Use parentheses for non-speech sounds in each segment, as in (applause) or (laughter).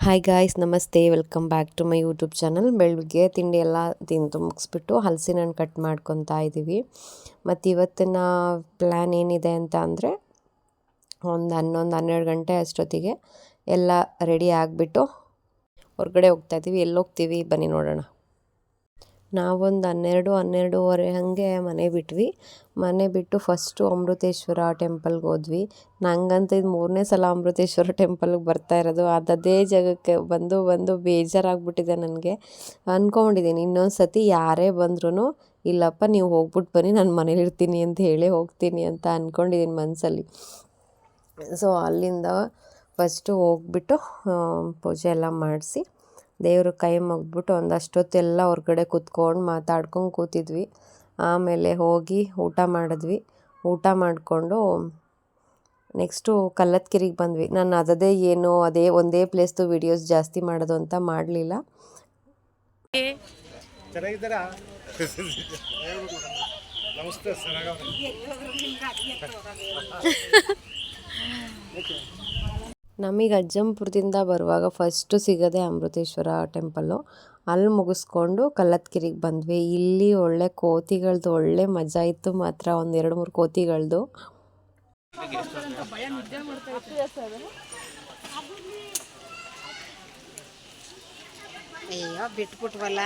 Hi guys ನಮಸ್ತೆ. Welcome back to my YouTube channel ಬೆಳಗ್ಗೆ ತಿಂಡಿ ಎಲ್ಲ ತಿಂದು ಮುಗಿಸ್ಬಿಟ್ಟು ಹಲಸಿನ ಹಣ್ಣು ಕಟ್ ಮಾಡ್ಕೊತಾ ಇದ್ದೀವಿ ಮತ್ತು ಇವತ್ತಿನ ಪ್ಲ್ಯಾನ್ ಏನಿದೆ ಅಂತ ಅಂದರೆ ಒಂದು ಹನ್ನೊಂದು, ಹನ್ನೆರಡು ಗಂಟೆ ಅಷ್ಟೊತ್ತಿಗೆ ಎಲ್ಲ ರೆಡಿ ಆಗಿಬಿಟ್ಟು ಹೊರಗಡೆ ಹೋಗ್ತಾ ಇದ್ದೀವಿ ಎಲ್ಲಿ ಹೋಗ್ತೀವಿ? ಬನ್ನಿ ನೋಡೋಣ. ನಾವೊಂದು ಹನ್ನೆರಡು, ಹನ್ನೆರಡೂವರೆ ಹಾಗೆ ಮನೆ ಬಿಟ್ವಿ. ಮನೆ ಬಿಟ್ಟು ಫಸ್ಟು ಅಮೃತೇಶ್ವರ ಟೆಂಪಲ್ಗೆ ಹೋದ್ವಿ. ನಂಗಂತೂ ಇದು ಮೂರನೇ ಸಲ ಅಮೃತೇಶ್ವರ ಟೆಂಪಲ್ಗೆ ಬರ್ತಾ ಇರೋದು. ಅದೇ ಜಾಗಕ್ಕೆ ಬಂದು ಬಂದು ಬೇಜಾರಾಗ್ಬಿಟ್ಟಿದೆ ನನಗೆ. ಅಂದ್ಕೊಂಡಿದ್ದೀನಿ ಇನ್ನೊಂದು ಸತಿ ಯಾರೇ ಬಂದ್ರೂ ಇಲ್ಲಪ್ಪ, ನೀವು ಹೋಗ್ಬಿಟ್ಟು ಬನ್ನಿ, ನಾನು ಮನೇಲಿ ಇರ್ತೀನಿ ಅಂತ ಹೇಳಿ ಹೋಗ್ತೀನಿ ಅಂತ ಅಂದ್ಕೊಂಡಿದ್ದೀನಿ ಮನಸ್ಸಲ್ಲಿ ಸೊ ಅಲ್ಲಿಂದ ಫಸ್ಟು ಹೋಗ್ಬಿಟ್ಟು ಪೂಜೆ ಎಲ್ಲ ಮಾಡಿಸಿ ದೇವ್ರ ಕೈ ಮುಗ್ದ್ಬಿಟ್ಟು ಒಂದಷ್ಟೊತ್ತೆಲ್ಲ ಹೊರಗಡೆ ಕೂತ್ಕೊಂಡು ಮಾತಾಡ್ಕೊಂಡು ಕೂತಿದ್ವಿ. ಆಮೇಲೆ ಹೋಗಿ ಊಟ ಮಾಡಿದ್ವಿ. ಊಟ ಮಾಡಿಕೊಂಡು ನೆಕ್ಸ್ಟು ಕಲ್ಲತ್ಕೆರೆಗೆ ಬಂದ್ವಿ. ನಾನು ಅದದೇ ಏನು ಅದೇ ಒಂದೇ ಪ್ಲೇಸ್ದು ವಿಡಿಯೋಸ್ ಜಾಸ್ತಿ ಮಾಡೋದು ಅಂತ ಮಾಡಲಿಲ್ಲ. ನಮಸ್ತೆ ಸರ್. ನಮಗೆ ಅಜ್ಜಂಪುರದಿಂದ ಬರುವಾಗ ಫಸ್ಟು ಸಿಗೋದೇ ಅಮೃತೇಶ್ವರ ಟೆಂಪಲ್ಲು ಅಲ್ಲಿ ಮುಗಿಸ್ಕೊಂಡು ಕಲ್ಲತ್ಗಿರಿಗೆ ಬಂದ್ವಿ. ಇಲ್ಲಿ ಒಳ್ಳೆ ಕೋತಿಗಳದ್ದು ಒಳ್ಳೆ ಮಜಾ ಇತ್ತು ಮಾತ್ರ. ಒಂದು ಎರಡು ಮೂರು ಕೋತಿಗಳದ್ದು ಅಯ್ಯೋ ಬಿಟ್ಬಿಟ್ವಲ್ಲ?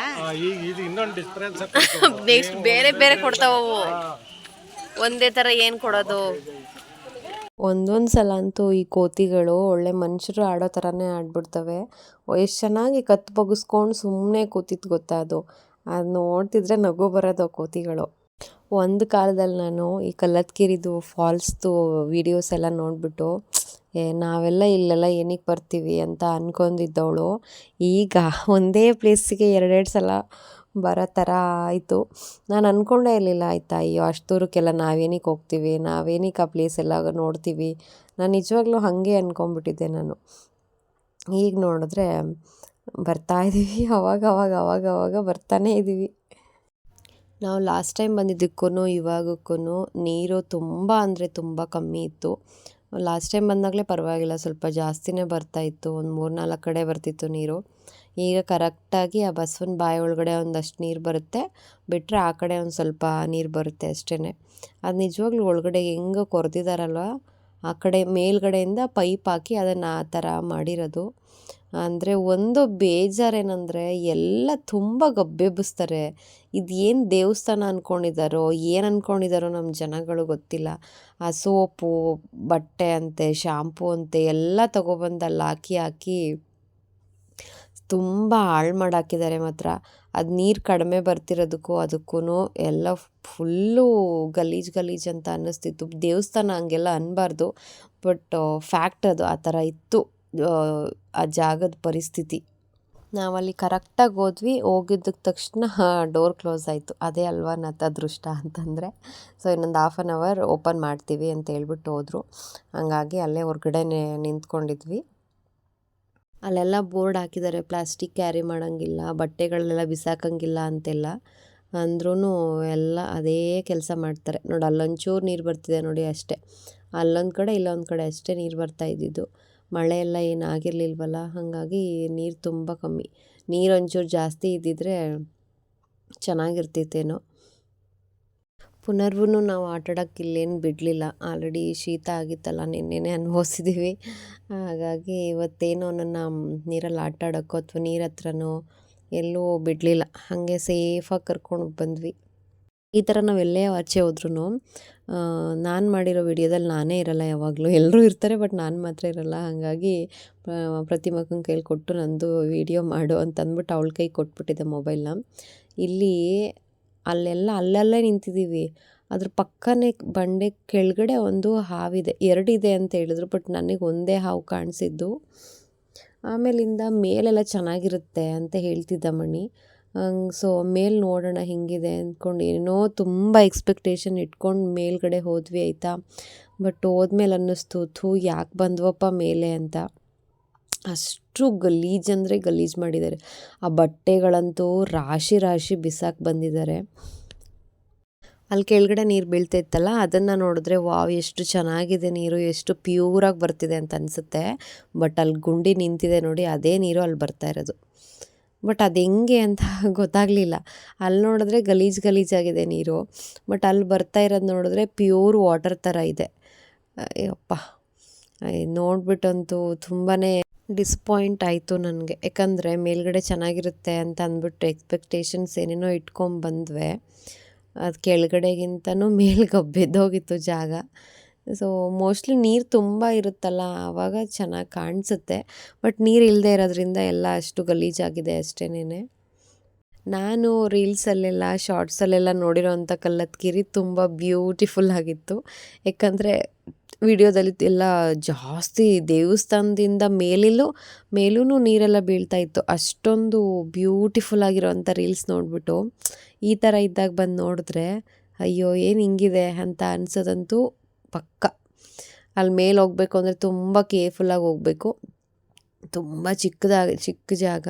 ಈಗ ಇದು ಇನ್ನೊಂದು ಡಿಫ್ರೆನ್ಸ್ ನೆಕ್ಸ್ಟ್ ಬೇರೆ ಬೇರೆ ಕೊಡ್ತಾವ ಒಂದೇ ಥರ ಏನು ಕೊಡೋದು? ಒಂದೊಂದು ಸಲ ಅಂತೂ ಈ ಕೋತಿಗಳು ಒಳ್ಳೆ ಮನುಷ್ಯರು ಆಡೋ ಥರನೇ ಆಡ್ಬಿಡ್ತವೆ. ಎಷ್ಟು ಚೆನ್ನಾಗಿ ಕತ್ತು ಬಗ್ಗಿಸ್ಕೊಂಡು ಸುಮ್ಮನೆ ಕೂತಿತ್ತು ಗೊತ್ತಾ ಅದು? ಅದು ನೋಡ್ತಿದ್ರೆ ನಗು ಬರೋದು ಕೋತಿಗಳು. ಒಂದು ಕಾಲದಲ್ಲಿ ನಾನು ಈ ಕಲ್ಲತ್ಕಿರಿದು, ಫಾಲ್ಸ್ದು ವೀಡಿಯೋಸ್ ಎಲ್ಲ ನೋಡಿಬಿಟ್ಟು, ಏ, ನಾವೆಲ್ಲ ಇಲ್ಲೆಲ್ಲ ಏನಕ್ಕೆ ಬರ್ತೀವಿ? ಅಂತ ಅಂದ್ಕೊಂಡಿದ್ದವಳು ಈಗ ಒಂದೇ ಪ್ಲೇಸಿಗೆ ಎರಡೆರಡು ಸಲ ಬರೋ ಥರ ಆಯಿತು. ನಾನು ಅಂದ್ಕೊಂಡೇ ಇರಲಿಲ್ಲ, ಆಯಿತಾ, ಅಯ್ಯೋ, ಅಷ್ಟು ದೂರಕ್ಕೆಲ್ಲ ನಾವೇನಕ್ಕೆ ಹೋಗ್ತೀವಿ? ನಾವೇನಕ್ಕೆ ಆ ಪ್ಲೇಸ್ ಎಲ್ಲ ನೋಡ್ತೀವಿ? ನಾನು ನಿಜವಾಗ್ಲೂ ಹಾಗೆ ಅಂದ್ಕೊಂಬಿಟ್ಟಿದ್ದೆ ನಾನು. ಈಗ ನೋಡಿದ್ರೆ ಬರ್ತಾ ಇದ್ದೀವಿ ಅವಾಗ ಅವಾಗ ಅವಾಗ ಅವಾಗ ಬರ್ತಾನೇ ಇದ್ದೀವಿ ನಾವು ಲಾಸ್ಟ್ ಟೈಮ್ ಬಂದಿದ್ದಕ್ಕೂ ಇವಾಗಕ್ಕೂ ನೀರು ತುಂಬ ಅಂದರೆ ತುಂಬ ಕಮ್ಮಿ ಇತ್ತು. ಲಾಸ್ಟ್ ಟೈಮ್ ಬಂದಾಗಲೇ ಪರವಾಗಿಲ್ಲ, ಸ್ವಲ್ಪ ಜಾಸ್ತಿನೇ ಬರ್ತಾಯಿತ್ತು ಒಂದು ಮೂರು ನಾಲ್ಕು ಕಡೆ ಬರ್ತಿತ್ತು ನೀರು. ಈಗ ಕರೆಕ್ಟಾಗಿ ಆ ಬಸವನ ಬಾಯಿ ಒಳಗಡೆ ಒಂದಷ್ಟು ನೀರು ಬರುತ್ತೆ. ಬಿಟ್ಟರೆ ಆ ಕಡೆ ಒಂದು ಸ್ವಲ್ಪ ನೀರು ಬರುತ್ತೆ ಅಷ್ಟೇ ಅದು ನಿಜವಾಗ್ಲೂ ಒಳಗಡೆ ಹೆಂಗೆ ಕೊರೆದಿದ್ದಾರಲ್ವ ಆ ಕಡೆ ಮೇಲ್ಗಡೆಯಿಂದ ಪೈಪ್ ಹಾಕಿ ಅದನ್ನು ಆ ಥರ ಮಾಡಿರೋದು. ಅಂದರೆ ಒಂದು ಬೇಜಾರೇನೆಂದರೆ ಎಲ್ಲ ತುಂಬ ಗಬ್ಬೆಬ್ಬಿಸ್ತಾರೆ. ಇದು ಏನು ದೇವಸ್ಥಾನ ಅಂದ್ಕೊಂಡಿದ್ದಾರೋ ಏನು ಅಂದ್ಕೊಂಡಿದ್ದಾರೋ ನಮ್ಮ ಜನಗಳು ಗೊತ್ತಿಲ್ಲ. ಆ ಸೋಪು, ಬಟ್ಟೆ ಅಂತೆ, ಶಾಂಪೂ ಅಂತೆ ಎಲ್ಲ ತೊಗೊಬಂದು ಅಲ್ಲಿ ಹಾಕಿ ಹಾಕಿ ತುಂಬ ಹಾಳು ಮಾಡಾಕಿದ್ದಾರೆ ಮಾತ್ರ. ಅದು ನೀರು ಕಡಿಮೆ ಬರ್ತಿರೋದಕ್ಕೂ ಅದಕ್ಕೂ ಎಲ್ಲ ಫುಲ್ಲು ಗಲೀಜು ಗಲೀಜು ಅಂತ ಅನ್ನಿಸ್ತಿತ್ತು. ದೇವಸ್ಥಾನ ಹಂಗೆಲ್ಲ ಅನ್ನಬಾರ್ದು ಬಟ್ ಫ್ಯಾಕ್ಟ್ ಅದು ಆ ಥರ ಇತ್ತು, ಆ ಜಾಗದ ಪರಿಸ್ಥಿತಿ. ನಾವಲ್ಲಿ ಕರೆಕ್ಟಾಗಿ ಹೋದ್ವಿ ಹೋಗಿದ್ದಕ್ಕೆ ತಕ್ಷಣ ಡೋರ್ ಕ್ಲೋಸ್ ಆಯಿತು. ಅದೇ ಅಲ್ವಾ ನತದೃಷ್ಟ ಅಂತಂದರೆ. ಸೊ, ಇನ್ನೊಂದು ಹಾಫ್ ಆನ್ ಅವರ್ ಓಪನ್ ಮಾಡ್ತೀವಿ ಅಂತ ಹೇಳ್ಬಿಟ್ಟು ಹೋದರು. ಹಂಗಾಗಿ ಅಲ್ಲೇ ಹೊರ್ಗಡೆನೆ ನಿಂತ್ಕೊಂಡಿದ್ವಿ. ಅಲ್ಲೆಲ್ಲ ಬೋರ್ಡ್ ಹಾಕಿದ್ದಾರೆ, ಪ್ಲಾಸ್ಟಿಕ್ ಕ್ಯಾರಿ ಮಾಡೋಂಗಿಲ್ಲ ಬಟ್ಟೆಗಳನ್ನೆಲ್ಲ ಬಿಸಾಕಂಗಿಲ್ಲ ಅಂತೆಲ್ಲ. ಅಂದ್ರೂ ಎಲ್ಲ ಅದೇ ಕೆಲಸ ಮಾಡ್ತಾರೆ. ನೋಡಿ, ಅಲ್ಲೊಂಚೂರು ನೀರು ಬರ್ತಿದೆ ನೋಡಿ ಅಷ್ಟೇ. ಅಲ್ಲೊಂದು ಕಡೆ, ಇಲ್ಲೊಂದು ಕಡೆ ಅಷ್ಟೇ ನೀರು ಬರ್ತಾ ಇದ್ದಿದ್ದು. ಮಳೆ ಎಲ್ಲ ಏನು ಆಗಿರಲಿಲ್ವಲ್ಲ, ಹಾಗಾಗಿ ನೀರು ತುಂಬ ಕಮ್ಮಿ. ನೀರು ಒಂಚೂರು ಜಾಸ್ತಿ ಇದ್ದಿದ್ರೆ ಚೆನ್ನಾಗಿರ್ತಿತ್ತೇನೋ. ಪುನರ್ವೂ ನಾವು ಆಟಾಡೋಕ್ಕೆ ಇಲ್ಲೇನು ಬಿಡಲಿಲ್ಲ. ಆಲ್ರೆಡಿ ಶೀತ ಆಗಿತ್ತಲ್ಲ, ನಿನ್ನೆನೇ ಅನುಭವಿಸಿದ್ದೀವಿ ಹಾಗಾಗಿ ಇವತ್ತೇನೋ ನನ್ನ ನೀರಲ್ಲಿ ಆಟಾಡೋಕ್ಕೋ ಅಥವಾ ನೀರ ಹತ್ರನೋ ಎಲ್ಲೂ ಬಿಡಲಿಲ್ಲ. ಹಾಗೆ ಸೇಫಾಗಿ ಕರ್ಕೊಂಡು ಬಂದ್ವಿ. ಈ ಥರ ನಾವು ಎಲ್ಲೇ ಆಚೆ ಹೋದ್ರೂ ನಾನು ಮಾಡಿರೋ ವಿಡಿಯೋದಲ್ಲಿ ನಾನೇ ಇರಲ್ಲ ಯಾವಾಗಲೂ. ಎಲ್ಲರೂ ಇರ್ತಾರೆ, ಬಟ್ ನಾನು ಮಾತ್ರ ಇರಲ್ಲ. ಹಾಗಾಗಿ ಪ್ರತಿಮಕ್ಕನ ಕೈಲಿ ಕೊಟ್ಟು ನಂದು ವಿಡಿಯೋ ಮಾಡು ಅಂತ ಅಂದ್ಬಿಟ್ಟು ಅವಳ ಕೈ ಕೊಟ್ಬಿಟ್ಟಿದ್ದೆ ಮೊಬೈಲ್ನ. ಇಲ್ಲಿ ಅಲ್ಲೆಲ್ಲ, ಅಲ್ಲಲ್ಲೇ ನಿಂತಿದ್ದೀವಿ. ಅದ್ರ ಪಕ್ಕನೇ ಬಂಡೆ ಕೆಳಗಡೆ ಒಂದು ಹಾವಿದೆ. ಎರಡಿದೆ ಅಂತ ಹೇಳಿದ್ರು, ಬಟ್ ನನಗೆ ಒಂದೇ ಹಾವು ಕಾಣಿಸಿದ್ದು. ಆಮೇಲಿಂದ ಮೇಲೆಲ್ಲ ಚೆನ್ನಾಗಿರುತ್ತೆ ಅಂತ ಹೇಳ್ತಿದ್ದ ಮಣಿ. ಸೊ ಮೇಲೆ ನೋಡೋಣ ಹೇಗಿದೆ ಅಂದ್ಕೊಂಡು ಏನೋ ತುಂಬ ಎಕ್ಸ್ಪೆಕ್ಟೇಷನ್ ಇಟ್ಕೊಂಡು ಮೇಲ್ಗಡೆ ಹೋದ್ವಿ ಆಯಿತಾ. ಬಟ್ ಹೋದ್ಮೇಲೆ ಅನ್ನಿಸ್ತು, ಥೂ ಯಾಕೆ ಬಂದ್ವಪ್ಪ ಮೇಲೆ ಅಂತ. ಅಷ್ಟು ಗಲೀಜು ಅಂದರೆ ಗಲೀಜು ಮಾಡಿದ್ದಾರೆ. ಆ ಬಟ್ಟೆಗಳಂತೂ ರಾಶಿ ರಾಶಿ ಬಿಸಾಕಿ ಬಂದಿದ್ದಾರೆ. ಅಲ್ಲಿ ಕೆಳಗಡೆ ನೀರು ಬೀಳ್ತಿತ್ತಲ್ಲ, ಅದನ್ನು ನೋಡಿದ್ರೆ ವಾವ್, ಎಷ್ಟು ಚೆನ್ನಾಗಿದೆ ನೀರು, ಎಷ್ಟು ಪ್ಯೂರಾಗಿ ಬರ್ತಿದೆ ಅಂತ ಅನಿಸುತ್ತೆ. ಬಟ್ ಅಲ್ಲಿ ಗುಂಡಿ ನಿಂತಿದೆ ನೋಡಿ, ಅದೇ ನೀರು ಅಲ್ಲಿ ಬರ್ತಾ ಇರೋದು. ಬಟ್ ಅದು ಹೆಂಗೆ ಅಂತ (laughs) ಗೊತ್ತಾಗಲಿಲ್ಲ. ಅಲ್ಲಿ ನೋಡಿದ್ರೆ ಗಲೀಜು ಗಲೀಜಾಗಿದೆ ನೀರು. ಬಟ್ ಅಲ್ಲಿ ಬರ್ತಾ ಇರೋದು ನೋಡಿದ್ರೆ ಪ್ಯೂರ್ ವಾಟರ್ ಥರ ಇದೆ. ಅಯ್ಯಪ್ಪ. ನೋಡ್ಬಿಟ್ಟಂತೂ ತುಂಬಾ ಡಿಸಪಾಯಿಂಟ್ ಆಯಿತು ನನಗೆ. ಯಾಕಂದರೆ ಮೇಲ್ಗಡೆ ಚೆನ್ನಾಗಿರುತ್ತೆ ಅಂತ ಅಂದ್ಬಿಟ್ಟು ಎಕ್ಸ್ಪೆಕ್ಟೇಷನ್ಸ್ ಏನೇನೋ ಇಟ್ಕೊಂಡು ಬಂದ್ವೆ. ಅದು ಕೆಳಗಡೆಗಿಂತನೂ ಮೇಲ್ಗೆ ಬಿದ್ದೋಗಿತ್ತು ಜಾಗ. ಸೊ ಮೋಸ್ಟ್ಲಿ ನೀರು ತುಂಬ ಇರುತ್ತಲ್ಲ, ಆವಾಗ ಚೆನ್ನಾಗಿ ಕಾಣಿಸುತ್ತೆ. ಬಟ್ ನೀರು ಇಲ್ಲದೆ ಇರೋದ್ರಿಂದ ಎಲ್ಲ ಅಷ್ಟು ಗಲೀಜಾಗಿದೆ ಅಷ್ಟೇನೇ ನಾನು ರೀಲ್ಸಲ್ಲೆಲ್ಲ ಶಾರ್ಟ್ಸಲ್ಲೆಲ್ಲ ನೋಡಿರೋವಂಥ ಕಲ್ಲತ್ಗಿರಿ ತುಂಬ ಬ್ಯೂಟಿಫುಲ್ ಆಗಿತ್ತು. ಯಾಕಂದರೆ ವಿಡಿಯೋದಲ್ಲಿ ಎಲ್ಲ ಜಾಸ್ತಿ ದೇವಸ್ಥಾನದಿಂದ ಮೇಲಿಲ್ಲೂ ಮೇಲೂ ನೀರೆಲ್ಲ ಬೀಳ್ತಾ ಇತ್ತು. ಅಷ್ಟೊಂದು ಬ್ಯೂಟಿಫುಲ್ ಆಗಿರೋವಂಥ ರೀಲ್ಸ್ ನೋಡಿಬಿಟ್ಟು ಈ ಥರ ಇದ್ದಾಗ ಬಂದು ನೋಡಿದ್ರೆ, ಅಯ್ಯೋ, ಏನು ಹಿಂಗಿದೆ ಅಂತ ಅನ್ಸೋದಂತೂ ಪಕ್ಕ. ಅಲ್ಲಿ ಮೇಲೆ ಹೋಗಬೇಕು ಅಂದರೆ ತುಂಬ ಕೇರ್ಫುಲ್ಲಾಗಿ ಹೋಗಬೇಕು. ತುಂಬ ಚಿಕ್ಕದಾಗಿ, ಚಿಕ್ಕ ಜಾಗ.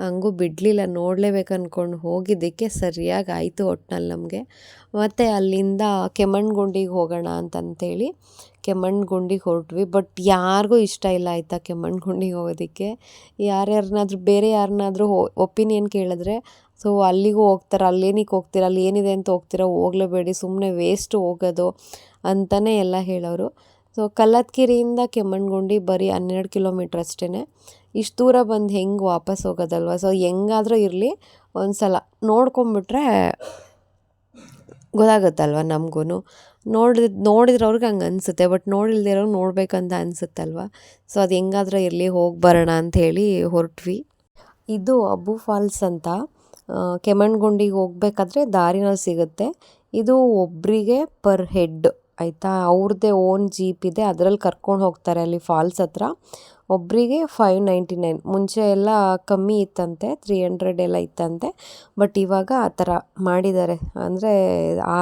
ಹಂಗೂ ಬಿಡಲಿಲ್ಲ ನೋಡಲೇಬೇಕು ಅಂದ್ಕೊಂಡು ಹೋಗಿದ್ದಕ್ಕೆ ಸರಿಯಾಗಿ ಆಯಿತು ಒಟ್ನಲ್ಲಿ ನಮಗೆ. ಮತ್ತು ಅಲ್ಲಿಂದ ಕೆಮ್ಮಣ್ಣುಗುಂಡಿಗೆ ಹೋಗೋಣ ಅಂತಂತೇಳಿ ಕೆಮ್ಮಣ್ಣುಗುಂಡಿಗೆ ಹೊರಟ್ವಿ. ಬಟ್ ಯಾರಿಗೂ ಇಷ್ಟ ಇಲ್ಲ ಆಯಿತಾ ಕೆಮ್ಮಣ್ಣುಗುಂಡಿಗೆ ಹೋಗೋದಕ್ಕೆ. ಯಾರ್ಯಾರನ್ನಾದ್ರೂ, ಬೇರೆ ಯಾರನ್ನಾದರೂ ಒಪಿನಿಯನ್ ಕೇಳಿದ್ರೆ, ಸೊ, ಅಲ್ಲಿಗೂ ಹೋಗ್ತಾರೆ? ಅಲ್ಲೇನಕ್ಕೆ ಹೋಗ್ತೀರ? ಅಲ್ಲಿ ಏನಿದೆ ಅಂತ ಹೋಗ್ತೀರ? ಹೋಗಲೇಬೇಡಿ ಸುಮ್ಮನೆ ವೇಸ್ಟ್ ಹೋಗೋದು ಅಂತಲೇ ಎಲ್ಲ ಹೇಳೋರು. ಸೊ ಕಲ್ಲತ್ಗಿರಿಯಿಂದ ಕೆಮ್ಮಣ್ಣುಗುಂಡಿ ಬರೀ ಹನ್ನೆರಡು ಕಿಲೋಮೀಟ್ರ್ ಅಷ್ಟೇ ಇಷ್ಟು ದೂರ ಬಂದು ಹೆಂಗೆ ವಾಪಸ್ ಹೋಗೋದಲ್ವ? ಸೊ ಹೆಂಗಾದ್ರೂ ಇರಲಿ ಒಂದು ಸಲ ನೋಡ್ಕೊಂಬಿಟ್ರೆ ಗೊತ್ತಾಗುತ್ತಲ್ವ ನಮಗೂ ನೋಡಿದ, ನೋಡಿದ್ರವ್ರಿಗೆ ಹಂಗೆ ಅನಿಸುತ್ತೆ, ಬಟ್ ನೋಡಿಲ್ದಿರೋರು ನೋಡಬೇಕಂತ ಅನಿಸುತ್ತಲ್ವ? ಸೊ ಅದು ಹೆಂಗಾದ್ರೂ ಇರಲಿ, ಹೋಗಿ ಬರೋಣ ಅಂಥೇಳಿ ಹೊರಟ್ವಿ. ಇದು ಅಬ್ಬು ಫಾಲ್ಸ್ ಅಂತ. ಕೆಮ್ಮಣ್ಣುಗುಂಡಿಗೆ ಹೋಗ್ಬೇಕಾದ್ರೆ ದಾರಿನಲ್ಲಿ ಸಿಗುತ್ತೆ. ಇದು ಒಬ್ಬರಿಗೆ ಪರ್ ಹೆಡ್. ಆಯಿತಾ? ಅವ್ರದ್ದೇ ಓನ್ ಜೀಪ್ ಇದೆ, ಅದರಲ್ಲಿ ಕರ್ಕೊಂಡು ಹೋಗ್ತಾರೆ ಅಲ್ಲಿ ಫಾಲ್ಸ್ ಹತ್ರ. ಒಬ್ಬರಿಗೆ ಫೈವ್ ನೈಂಟಿ ನೈನ್ ಮುಂಚೆ ಎಲ್ಲ ಕಮ್ಮಿ ಇತ್ತಂತೆ ತ್ರೀ ಹಂಡ್ರೆಡ್ ಎಲ್ಲ ಇತ್ತಂತೆ. ಬಟ್ ಇವಾಗ ಆ ಥರ ಮಾಡಿದ್ದಾರೆ. ಅಂದರೆ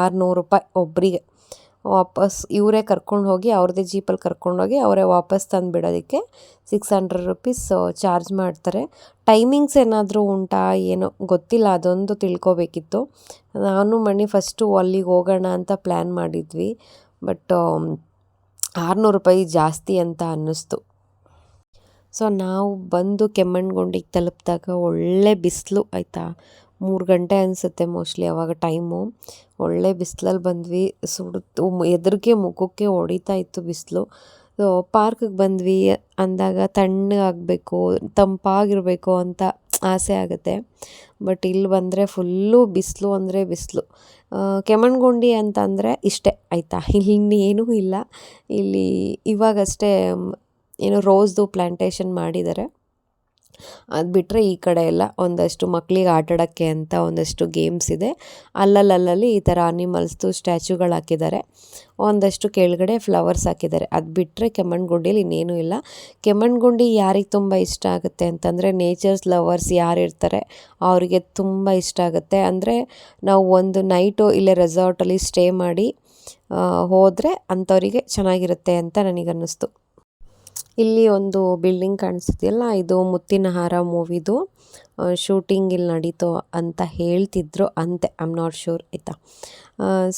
ಆರುನೂರು ರೂಪಾಯಿ ಒಬ್ಬರಿಗೆ ವಾಪಸ್ ಇವರೇ ಕರ್ಕೊಂಡು ಹೋಗಿ ಅವ್ರದ್ದೇ ಜೀಪಲ್ಲಿ ಕರ್ಕೊಂಡೋಗಿ ಅವರೇ ವಾಪಸ್ ತಂದು ಬಿಡೋದಕ್ಕೆ ಸಿಕ್ಸ್ ಹಂಡ್ರೆಡ್ ರುಪೀಸ್ ಚಾರ್ಜ್ ಮಾಡ್ತಾರೆ. ಟೈಮಿಂಗ್ಸ್ ಏನಾದರೂ ಉಂಟಾ, ಏನೋ ಗೊತ್ತಿಲ್ಲ, ಅದೊಂದು ತಿಳ್ಕೊಬೇಕಿತ್ತು. ನಾನು ಮಣಿ ಫಸ್ಟು ಅಲ್ಲಿಗೆ ಹೋಗೋಣ ಅಂತ ಪ್ಲ್ಯಾನ್ ಮಾಡಿದ್ವಿ. ಬಟ್ ಆರುನೂರು ರೂಪಾಯಿ ಜಾಸ್ತಿ ಅಂತ ಅನ್ನಿಸ್ತು. ಸೊ, ನಾವು ಬಂದು ಕೆಮ್ಮಣ್ಣುಗುಂಡಿಗೆ ತಲುಪಿದಾಗ ಒಳ್ಳೆ ಬಿಸಿಲು, ಆಯಿತಾ? ಮೂರು ಗಂಟೆ ಅನಿಸುತ್ತೆ ಮೋಸ್ಟ್ಲಿ ಅವಾಗ ಟೈಮು. ಒಳ್ಳೆ ಬಿಸಿಲಲ್ಲಿ ಬಂದ್ವಿ. ಸುಡುತ್ತು ಎದುರಿಗೆ ಮುಖಕ್ಕೆ ಹೊಡಿತಾ ಇತ್ತು ಬಿಸಿಲು. ಸೊ, ಪಾರ್ಕಿಗೆ ಬಂದ್ವಿ ಅಂದಾಗ ತಣ್ಣಗಾಗಬೇಕು, ತಂಪಾಗಿರಬೇಕು ಅಂತ ಆಸೆ ಆಗುತ್ತೆ. ಬಟ್ ಇಲ್ಲಿ ಬಂದರೆ ಫುಲ್ಲು ಬಿಸಿಲು ಅಂದರೆ ಬಿಸಿಲು. ಕೆಮ್ಮಣ್ಣುಗುಂಡಿ ಅಂತಂದರೆ ಇಷ್ಟೇ, ಆಯಿತಾ? ಇಲ್ಲಿ ಇನ್ನೇನೂ ಇಲ್ಲ. ಇಲ್ಲಿ ಇವಾಗಷ್ಟೇ, ಏನು ರೋಸ್ದು ಪ್ಲ್ಯಾಂಟೇಷನ್ ಮಾಡಿದ್ದಾರೆ. ಅದು ಬಿಟ್ಟರೆ ಈ ಕಡೆ ಎಲ್ಲ ಒಂದಷ್ಟು ಮಕ್ಕಳಿಗೆ ಆಟಾಡೋಕ್ಕೆ ಅಂತ ಒಂದಷ್ಟು ಗೇಮ್ಸ್ ಇದೆ. ಅಲ್ಲಲ್ಲಲ್ಲಿ ಈ ಥರ ಅನಿಮಲ್ಸ್ದು ಸ್ಟ್ಯಾಚ್ಯೂಗಳು ಹಾಕಿದ್ದಾರೆ. ಒಂದಷ್ಟು ಕೆಳಗಡೆ ಫ್ಲವರ್ಸ್ ಹಾಕಿದ್ದಾರೆ. ಅದು ಬಿಟ್ಟರೆ ಕೆಮ್ಮಣ್ಗುಂಡಿಲಿ ಇನ್ನೇನೂ ಇಲ್ಲ. ಕೆಮ್ಮಣ್ಣುಗುಂಡಿ ಯಾರಿಗೆ ತುಂಬ ಇಷ್ಟ ಆಗುತ್ತೆ ಅಂತಂದರೆ ನೇಚರ್ಸ್ ಲವರ್ಸ್ ಯಾರು ಇರ್ತಾರೆ ಅವರಿಗೆ ತುಂಬ ಇಷ್ಟ ಆಗುತ್ತೆ. ಅಂದರೆ ನಾವು ಒಂದು ನೈಟು ಇಲ್ಲೇ ರೆಸಾರ್ಟಲ್ಲಿ ಸ್ಟೇ ಮಾಡಿ ಹೋದರೆ ಅಂಥವರಿಗೆ ಚೆನ್ನಾಗಿರುತ್ತೆ ಅಂತ ನನಗನ್ನಿಸ್ತು. ಇಲ್ಲಿ ಒಂದು ಬಿಲ್ಡಿಂಗ್ ಕಾಣಿಸ್ತಿದೆಯಲ್ಲ ಇದು ಮುತ್ತಿನ ಹಾರ ಮೂವಿದು ಶೂಟಿಂಗ್ ಇಲ್ಲಿ ನಡೀತು ಅಂತ ಹೇಳ್ತಿದ್ರು ಅಂತೆ. ಐ ಆಮ್ ನಾಟ್ ಶೂರ್ ಆಯಿತಾ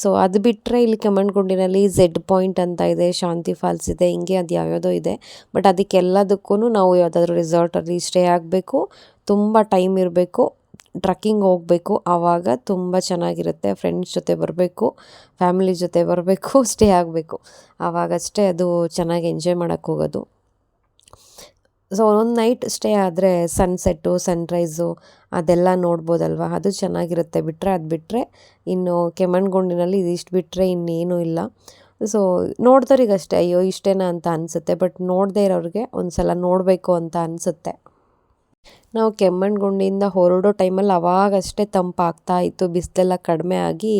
ಸೊ ಅದು ಬಿಟ್ಟರೆ ಇಲ್ಲಿ ಕೆಮ್ಮಣ್ಗುಂಡಿನಲ್ಲಿ ಝೆಡ್ ಪಾಯಿಂಟ್ ಅಂತ ಇದೆ, ಶಾಂತಿ ಫಾಲ್ಸ್ ಇದೆ, ಹಿಂಗೆ ಅದು ಯಾವ್ಯಾವುದೋ ಇದೆ. ಬಟ್ ಅದಕ್ಕೆಲ್ಲದಕ್ಕೂ ನಾವು ಯಾವುದಾದ್ರೂ ರೆಸಾರ್ಟಲ್ಲಿ ಸ್ಟೇ ಆಗಬೇಕು. ತುಂಬ ಟೈಮ್ ಇರಬೇಕು. ಟ್ರಕ್ಕಿಂಗ್ ಹೋಗಬೇಕು, ಆವಾಗ ತುಂಬ ಚೆನ್ನಾಗಿರುತ್ತೆ. ಫ್ರೆಂಡ್ಸ್ ಜೊತೆ ಬರಬೇಕು, ಫ್ಯಾಮಿಲಿ ಜೊತೆ ಬರಬೇಕು, (laughs) ಸ್ಟೇ ಆಗಬೇಕು. ಆವಾಗಷ್ಟೇ ಅದು ಚೆನ್ನಾಗಿ ಎಂಜಾಯ್ ಮಾಡೋಕ್ಕೆ ಹೋಗೋದು. ಸೊ ಒಂದು ನೈಟ್ ಸ್ಟೇ ಆದರೆ ಸನ್ಸೆಟ್ಟು, ಸನ್ರೈಸು ಅದೆಲ್ಲ ನೋಡ್ಬೋದಲ್ವ? ಅದು ಚೆನ್ನಾಗಿರುತ್ತೆ. ಬಿಟ್ಟರೆ ಅದು ಬಿಟ್ಟರೆ ಇನ್ನು ಕೆಮ್ಮಣ್ಗುಂಡಿನಲ್ಲಿ ಇದಿಷ್ಟು ಬಿಟ್ಟರೆ ಇನ್ನೇನೂ ಇಲ್ಲ. ಸೊ ನೋಡ್ದವ್ರಿಗೆ ಅಯ್ಯೋ, ಇಷ್ಟೇನಾ ಅಂತ ಅನಿಸುತ್ತೆ. ಬಟ್ ನೋಡದೇ ಇರೋರಿಗೆ ಒಂದು ಸಲ ನೋಡಬೇಕು ಅಂತ ಅನಿಸುತ್ತೆ. ನಾವು ಕೆಮ್ಮಣ್ಣುಗುಂಡಿಯಿಂದ ಹೊರಡೋ ಟೈಮಲ್ಲಿ ಅವಾಗಷ್ಟೇ ತಂಪಾಗ್ತಾ ಇತ್ತು, ಬಿಸಿಲೆಲ್ಲ ಕಡಿಮೆ ಆಗಿ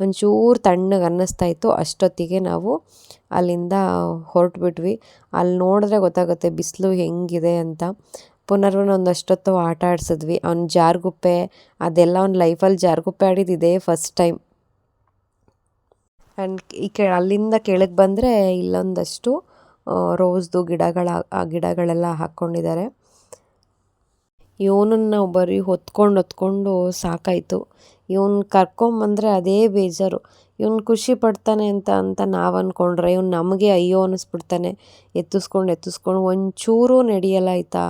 ಒಂಚೂರು ತಣ್ಣಗೆ ಅನ್ನಿಸ್ತಾ ಇತ್ತು. ಅಷ್ಟೊತ್ತಿಗೆ ನಾವು ಅಲ್ಲಿಂದ ಹೊರಟ್ಬಿಟ್ವಿ. ಅಲ್ಲಿ ನೋಡಿದ್ರೆ ಗೊತ್ತಾಗುತ್ತೆ ಬಿಸಿಲು ಹೆಂಗಿದೆ ಅಂತ. ಪುನರ್ವನ ಒಂದಷ್ಟೊತ್ತು ಆಟ ಆಡಿಸಿದ್ವಿ. ಅವ್ನ ಜಾರುಗುಪ್ಪೆ, ಅದೆಲ್ಲ ಅವ್ನ ಲೈಫಲ್ಲಿ ಜಾರುಗುಪ್ಪೆ ಆಡಿದ್ದು ಇದೇ ಫಸ್ಟ್ ಟೈಮ್. ಆ್ಯಂಡ್ ಈ ಕೆ, ಅಲ್ಲಿಂದ ಕೆಳಗೆ ಬಂದರೆ ಇಲ್ಲೊಂದಷ್ಟು ರೋಸ್ದು ಗಿಡಗಳ ಗಿಡಗಳೆಲ್ಲ ಹಾಕ್ಕೊಂಡಿದ್ದಾರೆ. ಇವನನ್ನು ನಾವು ಬರೀ ಹೊತ್ಕೊಂಡು ಹೊತ್ಕೊಂಡು ಸಾಕಾಯಿತು. ಇವ್ನ ಕರ್ಕೊಂಬಂದರೆ ಅದೇ ಬೇಜಾರು. ಇವ್ನು ಖುಷಿ ಪಡ್ತಾನೆ ಅಂತ ಅಂತ ನಾವು ಅಂದ್ಕೊಂಡ್ರೆ ಇವ್ನು ನಮಗೆ ಅಯ್ಯೋ ಅನ್ನಿಸ್ಬಿಡ್ತಾನೆ ಎತ್ತಿಸ್ಕೊಂಡು ಎತ್ತಿಸ್ಕೊಂಡು ಒಂಚೂರು ನಡೆಯಲ್ಲ ಆಯಿತಾ?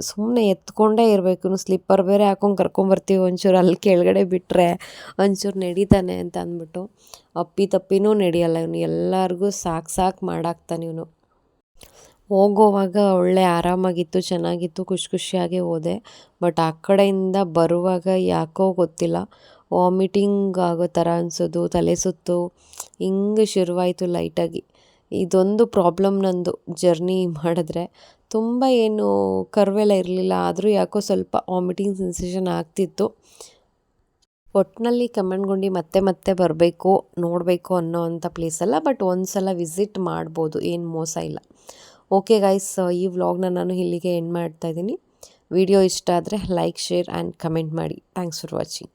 ಸುಮ್ಮನೆ ಎತ್ಕೊಂಡೇ ಇರಬೇಕು. ಇವನು ಸ್ಲಿಪ್ಪರ್ ಬೇರೆ ಹಾಕೊಂಡು ಕರ್ಕೊಂಬರ್ತೀವಿ ಒಂಚೂರು ಅಲ್ಲಿ ಕೆಳಗಡೆ ಬಿಟ್ಟರೆ ಒಂಚೂರು ನಡೀತಾನೆ ಅಂತ ಅಂದ್ಬಿಟ್ಟು ಅಪ್ಪಿ ತಪ್ಪಿನೂ ನಡೆಯಲ್ಲ ಇವನು. ಎಲ್ಲರಿಗೂ ಸಾಕು ಸಾಕು ಮಾಡಾಕ್ತಾನೆ ಇವನು. ಹೋಗೋವಾಗ ಒಳ್ಳೆ ಆರಾಮಾಗಿತ್ತು, ಚೆನ್ನಾಗಿತ್ತು, ಖುಷಿ ಖುಷಿಯಾಗೇ ಹೋದೆ. ಬಟ್ ಆ ಕಡೆಯಿಂದ ಬರುವಾಗ ಯಾಕೋ ಗೊತ್ತಿಲ್ಲ. ವಾಮಿಟಿಂಗ್ ಆಗೋ ಥರ ಅನಿಸೋದು, ತಲೆ ಸುತ್ತು, ಹಿಂಗೆ ಶುರುವಾಯಿತು ಲೈಟಾಗಿ. ಇದೊಂದು ಪ್ರಾಬ್ಲಮ್ ನಂದು ಜರ್ನಿ ಮಾಡಿದ್ರೆ. ತುಂಬ ಏನು ಕರ್ವೆಲ್ಲ ಇರಲಿಲ್ಲ, ಆದರೂ ಯಾಕೋ ಸ್ವಲ್ಪ ವಾಮಿಟಿಂಗ್ ಸೆನ್ಸೇಷನ್ ಆಗ್ತಿತ್ತು. ಒಟ್ಟಿನಲ್ಲಿ ಕಮ್ಮಣ್ಗುಂಡಿ ಮತ್ತೆ ಮತ್ತೆ ಬರಬೇಕು, ನೋಡಬೇಕು ಅನ್ನೋ ಅಂಥ ಪ್ಲೇಸಲ್ಲ, ಬಟ್ ಒಂದು ಸಲ ವಿಸಿಟ್ ಮಾಡ್ಬೋದು, ಏನು ಮೋಸ ಇಲ್ಲ. ಓಕೆ ಗೈಸ್ ಈ ವ್ಲಾಗ್ನ ನಾನು ಇಲ್ಲಿಗೆ ಎಂಡ್ ಮಾಡ್ತಾ ಇದ್ದೀನಿ. ವಿಡಿಯೋ ಇಷ್ಟ ಆದರೆ ಲೈಕ್ ಶೇರ್ ಆ್ಯಂಡ್ ಕಮೆಂಟ್ ಮಾಡಿ. Thanks for watching